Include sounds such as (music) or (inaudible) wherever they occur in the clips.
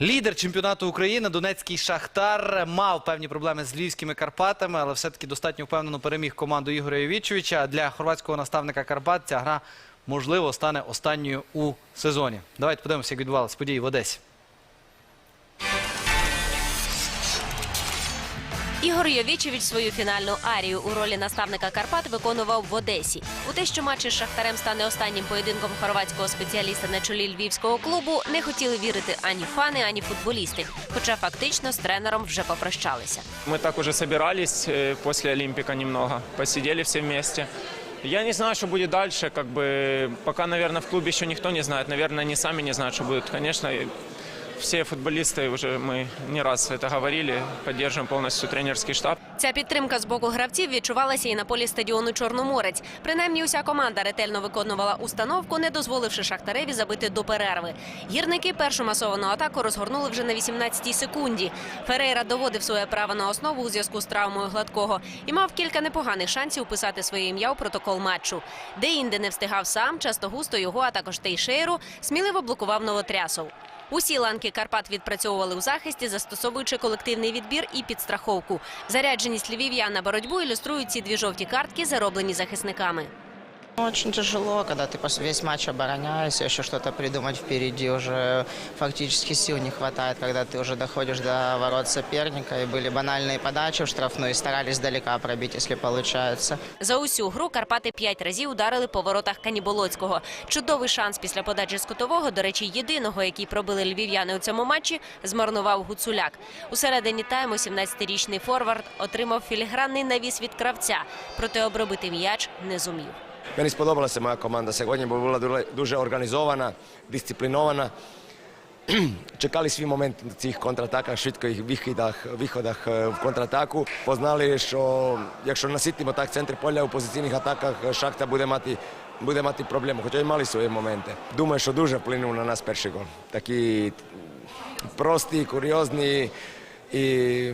Лідер чемпіонату України Донецький Шахтар мав певні проблеми з львівськими Карпатами, але все-таки достатньо впевнено переміг команду Ігоря Євічовича. Для хорватського наставника Карпат ця гра можливо стане останньою у сезоні. Давайте подивимося, як відбувалися події в Одесі. Ігор Йовічевич свою фінальну арію у ролі наставника Карпат виконував в Одесі. У те, що матч із Шахтарем стане останнім поєдинком хорватського спеціаліста на чолі львівського клубу, не хотіли вірити ані фани, ані футболісти. Хоча фактично з тренером вже попрощалися. Мы так уже собирались э, после Олимпика немного, посидели все вместе. Я не знаю, что будет дальше, как бы пока, наверное, в клубе еще никто не знает, наверное, они сами не знают, что будет. Конечно, и все футболисты уже мы не раз это говорили, поддерживаем полностью тренерский штаб. Ця підтримка з боку гравців відчувалася і на полі стадіону Чорноморець. Принаймні, уся команда ретельно виконувала установку, не дозволивши Шахтареві забити до перерви. Гірники першу масовану атаку розгорнули вже на 18-й секунді. Ферейра доводив своє право на основу у зв'язку з травмою гладкого і мав кілька непоганих шансів вписати своє ім'я у протокол матчу. Де інде не встигав сам, часто густо його, а також Тейшейру сміливо блокував Новотрясов. Усі ланки Карпат відпрацьовували у захисті, застосовуючи колективний відбір і підстраховку. Зарядженість львів'ян на боротьбу ілюструють ці дві жовті картки, зароблені захисниками. Очень тяжело, когда ты пос- весь матч обороняешься, еще что-то придумать впереди уже фактически сил не хватает, когда ты уже доходишь до ворот соперника, и были банальные подачи в штрафную, и старались далека пробить, если получается. За усю гру Карпати п'ять разів ударили по воротах Каніболоцького. Чудовий шанс після подачі з кутового, до речі, єдиного, який пробили львів'яни у цьому матчі, змарнував Гуцуляк. У середині тайму 17-річний форвард отримав філігранний навіс від кравця, проте обробити м'яч не зумів. Meni spodobala se moja komanda була дуже- дуже організована, дисциплінована. Чекали свій момент на цих контратаках, швидких виходах, виходах е, в контратаку. Познали, що якщо наситимо так центр поля у позиційних атаках, Шахта буде мати, буде мати проблему, хоча й мали свої моменти. Думаю, що дуже вплинув на нас перший гол. Такі прості, курйозні і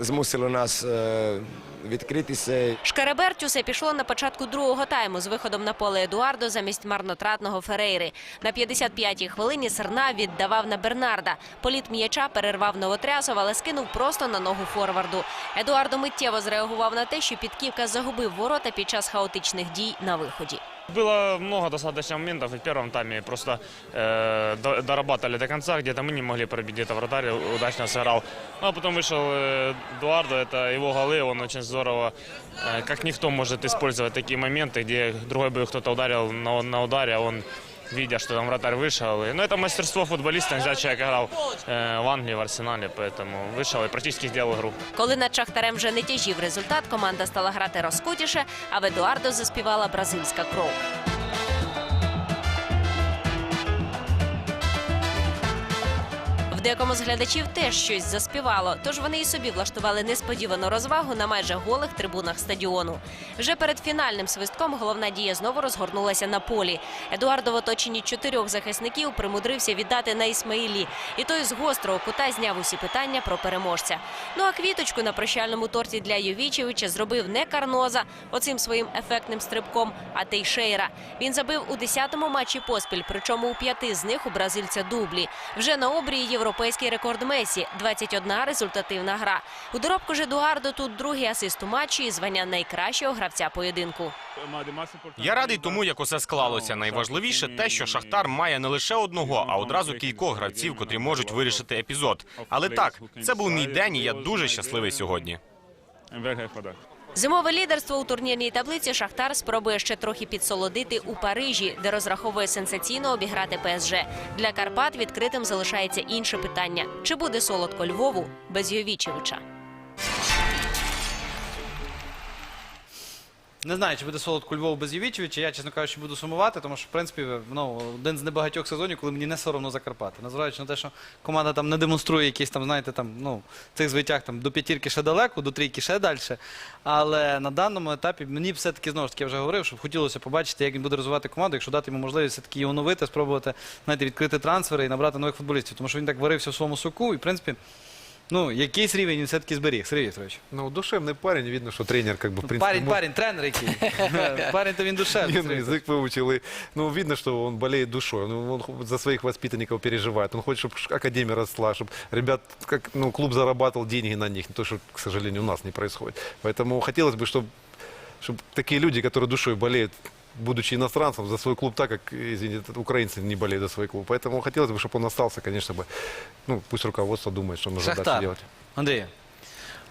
змусили нас е, відкритися. Шкереберть усе пішло на початку другого тайму з виходом на поле Едуардо замість марнотратного Ферейри. На 55-й хвилині Серна віддавав на Бернарда. Політ м'яча перервав Новотрясов, але скинув просто на ногу форварду. Едуардо миттєво зреагував на те, що Підківка загубив ворота під час хаотичних дій на виході. Было много достаточно моментов, и в первом тайме просто э, до- дорабатывали до конца, где-то мы не могли пробить, где-то вратарь удачно сыграл. Ну, а потом вышел э, Эдуардо, это его голы, он очень здорово, э, как никто может использовать такие моменты, где другой бы кто-то ударил на, на ударе, а он видя, что там вратарь вышел. И, ну, это мастерство футболиста, нельзя человек играл э, в Англии, в Арсенале, поэтому вышел и практически сделал игру. Коли над Шахтарем вже не тяжів результат, команда стала грати розкутіше, а в Едуардо заспівала бразильська кров. Декому з глядачів теж щось заспівало, тож вони і собі влаштували несподівану розвагу на майже голих трибунах стадіону. Вже перед фінальним свистком головна дія знову розгорнулася на полі. Едуардо в оточенні чотирьох захисників примудрився віддати на Ісмаїлі, і той з гострого кута зняв усі питання про переможця. Ну а квіточку на прощальному торті для Йовічевича зробив не Карноза оцим своїм ефектним стрибком, а Тейшейра. Він забив у 10-му матчі поспіль, причому у п'яти з них у бразильця дублі. Вже на обрії європейський рекорд Месі – 21 результативна гра. У доробку ж Едуардо тут другий асист у матчі і звання найкращого гравця поєдинку. Я радий тому, як усе склалося. Найважливіше те, що Шахтар має не лише одного, а одразу кількох гравців, котрі можуть вирішити епізод. Але так, це був мій день, і я дуже щасливий сьогодні. Зимове лідерство у турнірній таблиці Шахтар спробує ще трохи підсолодити у Парижі, де розраховує сенсаційно обіграти ПСЖ. Для Карпат відкритим залишається інше питання: чи буде солодко Львову без Йовічевича? Не знаю, чи буде солодко Львов без Євічевича. Я, чесно кажучи, буду сумувати, тому що, в принципі, ну, один з небагатьох сезонів, коли мені не соромно за Карпати. Незважаючи на те, що команда там не демонструє якісь там, знаєте, там, ну, цих звитяг там, до п'ятірки ще далеко, до трійки ще далі. Але на даному етапі мені все-таки знову ж таки я вже говорив, що хотілося побачити, як він буде розвивати команду, якщо дати йому можливість все-таки її оновити, спробувати знаєте, відкрити трансфери і набрати нових футболістів. Тому що він так варився в своєму соку і, в принципі. Ну, якийсь рівень він все-таки зберіг, Сергій Вікторович. Ну, душевный парень, видно, что тренер, как бы, в принципе, Парень, может- парень, тренер який. (laughs) (laughs) Парень то він душевний. Не, ну, Сергій Вікторович. язык выучил. И, ну, видно, что он болеет душой. Ну, он хо- за своих воспитанников переживает. Он хочет, чтобы академия росла, чтобы ребят, как, ну, клуб зарабатывал деньги на них. То, что, к сожалению, у нас не происходит. Поэтому хотелось бы, чтобы, чтобы такие люди, которые душой болеют, будучи иностранцем, за свой клуб так, как, извините, украинцы не болеют за свой клуб. Поэтому хотелось бы, чтобы он остался, конечно бы. Ну, пусть руководство думает, что нужно дальше Шахтар. делать. Андрій,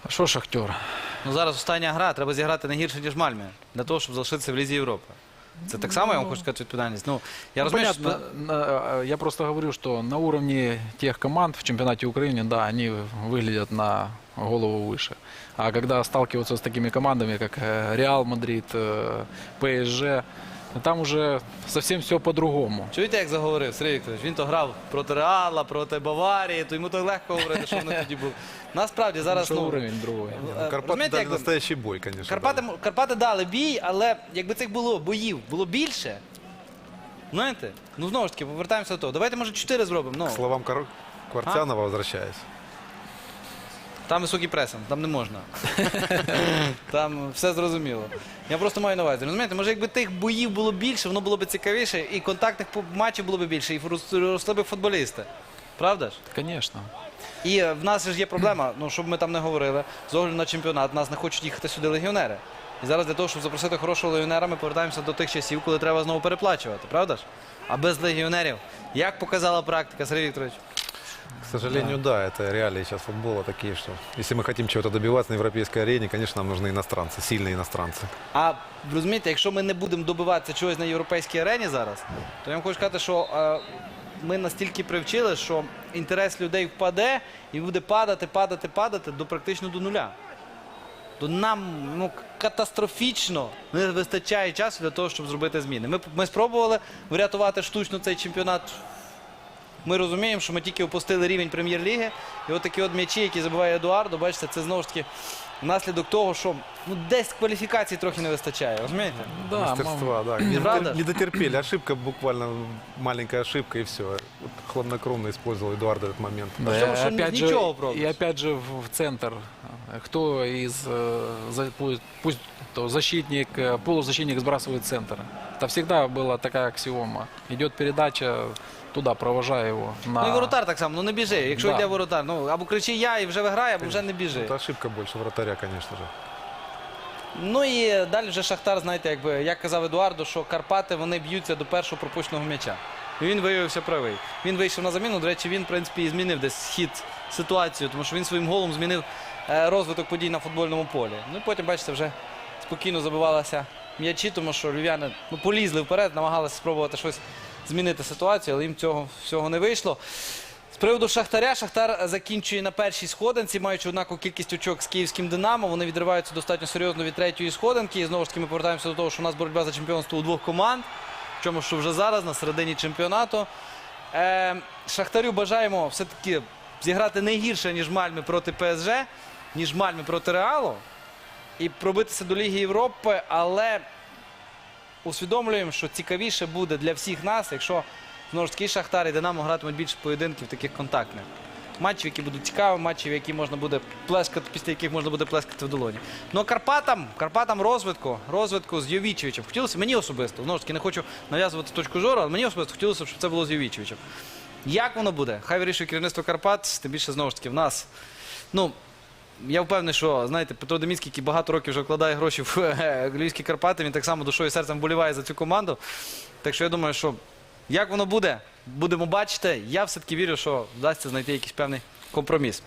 А що Шахтер? ну зараз остання гра, треба зіграти не гірше, ніж Мальмі, для того, щоб залишитися в Лізі Європи. Це так само, я вам хочу сказати, відповідальність. Ну, я Ну, розумію, що... понятно, на- я просто говорю, что на уровне тех команд в чемпионате Украины, да, они выглядят на голову выше. А когда сталкиваются с такими командами, как э, Реал Мадрид, э, ПСЖ, там уже совсем все по-другому. Чуєте, як заговорив Сергій Вікторович? Він то грав проти Реала, проти Баварії, то йому то легко говорити, що вони (laughs) тоді були. Насправді зараз, Что ну, уровень другой. е, Ну, Карпаты розумієте, дали як настоящий бой, конечно. Карпати, да. Карпати дали бій, але якби цих було боїв було більше, знаєте, ну знову ж таки, повертаємося до того. Давайте, може, чотири зробимо. К Ну, словам Кар- Квартянова, возвращаясь. Там високий пресинг, там не можна. (laughs) Там все зрозуміло. Я просто маю на увазі. Розумієте, може, якби тих боїв було більше, воно було б цікавіше, і контактних матчів було б більше, і росли б футболісти. Правда ж? Конечно. І е, в нас ж є проблема, ну щоб ми там не говорили, з огляду на чемпіонат, нас не хочуть їхати сюди легіонери. І зараз для того, щоб запросити хорошого легіонера, ми повертаємося до тих часів, коли треба знову переплачувати, правда ж? А без легіонерів, як показала практика, Сергій Вікторович? К сожалению, да. это реалии сейчас футбола такие, что если мы хотим чего-то добиваться на европейской арене, конечно, нам нужны иностранцы, сильные иностранцы. А розумієте, якщо ми не будемо добиватися чогось на європейській арені зараз, то я вам хочу сказати, що е, ми настільки привчили, що інтерес людей впаде і буде падати, падати, падати до практично до нуля. То нам ну, катастрофічно не вистачає часу для того, щоб зробити зміни. Ми, ми спробували врятувати штучно цей чемпіонат. Ми розуміємо, що ми тільки опустили рівень прем'єр-ліги. І от такі от м'ячі, які забиває Едуардо, бачите, це знову ж таки внаслідок того, що ну, десь кваліфікації трохи не вистачає. Розумієте? Да, мам- Мастерства, да. Не, Правда? дотер- не дотерпели. Ошибка буквально, маленькая ошибка и все. Вот хладнокровно использовал Эдуард этот момент. Да, Потому и что опять же, ничего просто. и опять же в, в центр. Кто из э, за- пусть, пусть то защитник, э, полузащитник сбрасывает центр. Это всегда была такая аксиома. Идет передача туда, провожая его на. Ну і воротар так само, ну не біжи. Якщо Да. йде воротар, ну або кричи я і вже виграє, або вже не біжи. Это ошибка больше вратаря, конечно же. Ну і далі вже Шахтар, знаєте, якби як казав Едуардо, що Карпати вони б'ються до першого пропущеного м'яча. І він виявився правий. Він вийшов на заміну. До речі, він, в принципі, і змінив десь хід ситуацію, тому що він своїм голом змінив е, розвиток подій на футбольному полі. Ну і потім, бачите, вже спокійно забивалися м'ячі, тому що львів'яни ну, полізли вперед, намагалися спробувати щось змінити ситуацію, але їм цього всього не вийшло. З приводу Шахтаря, Шахтар закінчує на першій сходинці, маючи однакову кількість очок з київським Динамо. Вони відриваються достатньо серйозно від третьої сходинки. І знову ж таки ми повертаємося до того, що у нас боротьба за чемпіонство у двох команд. Чому що вже зараз на середині чемпіонату. Е, Шахтарю бажаємо все-таки зіграти не гірше, ніж Мальми проти ПСЖ, ніж Мальми проти Реалу. І пробитися до Ліги Європи, але усвідомлюємо, що цікавіше буде для всіх нас, якщо знову ж таки Шахтар і Динамо гратимуть більше поєдинків таких контактних. Матчів, які будуть цікаві, матчів, які можна буде плескати, після яких можна буде плескати в долоні. Ну Карпатам, Карпатам розвитку, розвитку з Йовічевичем. Хотілося мені особисто, знову ж таки, не хочу нав'язувати точку зору, але мені особисто хотілося, б, щоб це було з Йовічевичем. Як воно буде? Хай вирішує керівництво Карпат, тим більше знову ж таки в нас. Ну, я впевнений, що знаєте, Петро Деміцький, який багато років вже вкладає гроші в е, Львівські Карпати, він так само душою і серцем боліває за цю команду. Так що я думаю, що як воно буде, будемо бачити. Я все-таки вірю, що вдасться знайти якийсь певний компроміс.